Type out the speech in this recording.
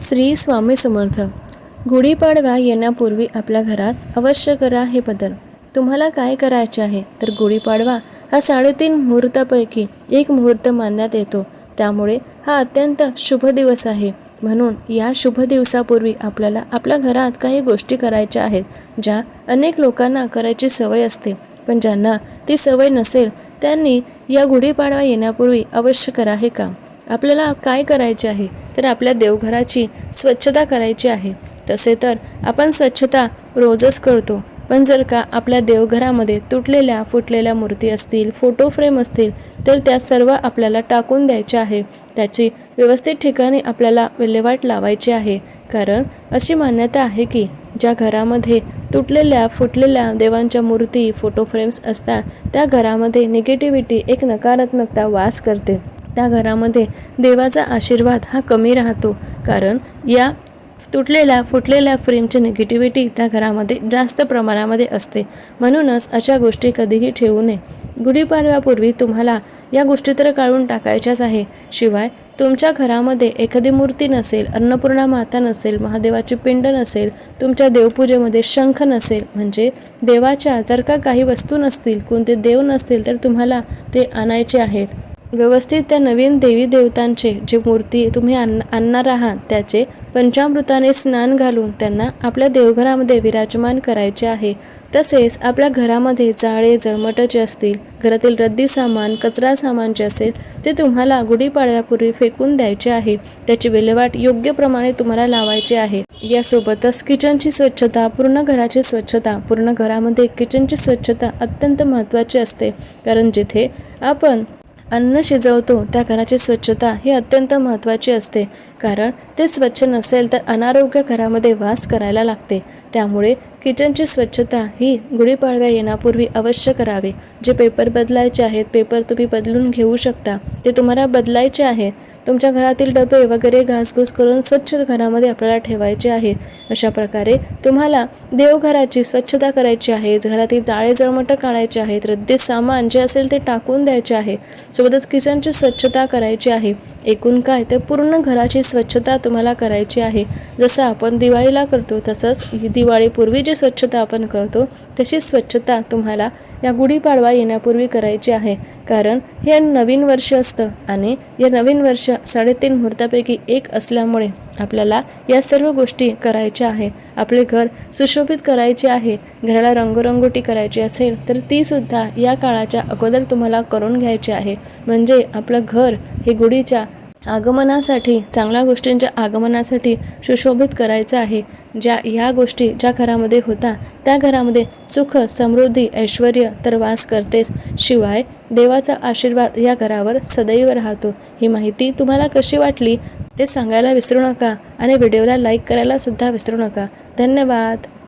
श्री स्वामी समर्थ. गुढीपाडवा येण्यापूर्वी आपल्या घरात अवश्य करा हे बदल. तुम्हाला काय करायचे आहे? तर गुढीपाडवा हा साडेतीन मुहूर्तापैकी एक मुहूर्त मानण्यात येतो. त्यामुळे हा अत्यंत शुभ दिवस आहे. म्हणून या शुभ दिवसापूर्वी आपल्याला आपल्या घरात काही गोष्टी करायच्या आहेत ज्या अनेक लोकांना करायची सवय असते. पण ज्यांना ती सवय नसेल त्यांनी या गुढीपाडवा येण्यापूर्वी अवश्य करा हे काम आपल्याला काय करायचे आहे? तर आपल्या देवघराची स्वच्छता करायची आहे. तसे तर आपण स्वच्छता रोजच करतो. पण जर का आपल्या देवघरामध्ये तुटलेल्या फुटलेल्या मूर्ती असतील फोटो फ्रेम असतील तर त्या सर्व आपल्याला टाकून द्यायच्या आहे. त्याची व्यवस्थित ठिकाणी आपल्याला विल्हेवाट लावायची आहे. कारण अशी मान्यता आहे की ज्या घरामध्ये तुटलेल्या फुटलेल्या देवांच्या मूर्ती फोटो फ्रेम्स असतात त्या घरामध्ये निगेटिव्हिटी एक नकारात्मकता वास करते. त्या घरामध्ये देवाचा आशीर्वाद हा कमी राहतो. कारण या तुटलेल्या फुटलेल्या फ्रेमची निगेटिव्हिटी त्या घरामध्ये जास्त प्रमाणामध्ये असते. म्हणूनच अशा गोष्टी कधीही ठेवू नये. गुढीपाडव्यापूर्वी तुम्हाला या गोष्टी तर काढून टाकायच्याच आहे. शिवाय तुमच्या घरामध्ये एखादी मूर्ती नसेल अन्नपूर्णा माता नसेल महादेवाची पिंड नसेल तुमच्या देवपूजेमध्ये शंख नसेल म्हणजे देवाच्या जर का काही वस्तू नसतील कोणते देव नसतील तर तुम्हाला ते आणायचे आहेत. व्यवस्थित त्या नवीन देवी देवतांचे जे मूर्ती तुम्ही आण आणणार आहात त्याचे पंचामृताने स्नान घालून त्यांना आपल्या देवघरामध्ये विराजमान करायचे आहे. तसेच आपल्या घरामध्ये जाळे जळमट जे असतील घरातील रद्दी सामान कचरा सामान जे असेल ते तुम्हाला गुढीपाडव्यापूर्वी फेकून द्यायचे आहे. त्याची विल्हेवाट योग्य प्रमाणे तुम्हाला लावायची आहे. यासोबतच किचनची स्वच्छता पूर्ण घराची स्वच्छता पूर्ण घरामध्ये किचनची स्वच्छता अत्यंत महत्त्वाची असते. कारण जिथे आपण अन्न शिजवतो. त्या घराची स्वच्छता ही अत्यंत महत्त्वाची असते. कारण ते स्वच्छ नसेल तर अनारोग्य घरामध्ये वास करायला लागते. त्यामुळे किचनची स्वच्छता ही गुढीपाडव्या येण्यापूर्वी अवश्य करावी. जे पेपर बदलायचे आहेत पेपर तुम्ही बदलून घेऊ शकता. ते तुम्हाला बदलायचे आहे तुमच्या घरातील डबे वगैरे घासघूस करून स्वच्छ घरामध्ये आपल्याला ठेवायचे आहे. अशा प्रकारे तुम्हाला देवघराची स्वच्छता करायची आहे. घरातील जाळे जळमटं काढायचे आहेत. रद्दी सामान जे असेल ते टाकून द्यायचे आहे. सोबतच किचनची स्वच्छता करायची आहे. एकूण काय? तर पूर्ण घराची स्वच्छता तुम्हाला करायची आहे. जसं आपण दिवाळीला करतो तसंच ही दिवाळीपूर्वी जी स्वच्छता आपण करतो तशी स्वच्छता तुम्हाला या गुढीपाडवा येण्यापूर्वी करायची आहे. कारण हे नवीन वर्ष असतं आणि या नवीन वर्ष साडेतीन मुहूर्तापैकी एक असल्यामुळे आपल्याला या सर्व गोष्टी करायच्या आहे. आपले घर सुशोभित करायचे आहे. घराला रंगरंगोटी करायची असेल तर तीसुद्धा या काळाच्या अगोदर तुम्हाला करून घ्यायची आहे. म्हणजे आपलं घर हे गुढीच्या आगमनासाठी चांगल्या गोष्टींच्या आगमनासाठी सुशोभित करायचं आहे. ज्या ह्या गोष्टी ज्या घरामध्ये होता त्या घरामध्ये सुख समृद्धी ऐश्वर तर वास करतेच शिवाय देवाचा आशीर्वाद या घरावर सदैव राहतो. ही माहिती तुम्हाला कशी वाटली ते सांगायला विसरू नका आणि व्हिडिओला लाईक करायला सुद्धा विसरू नका. धन्यवाद.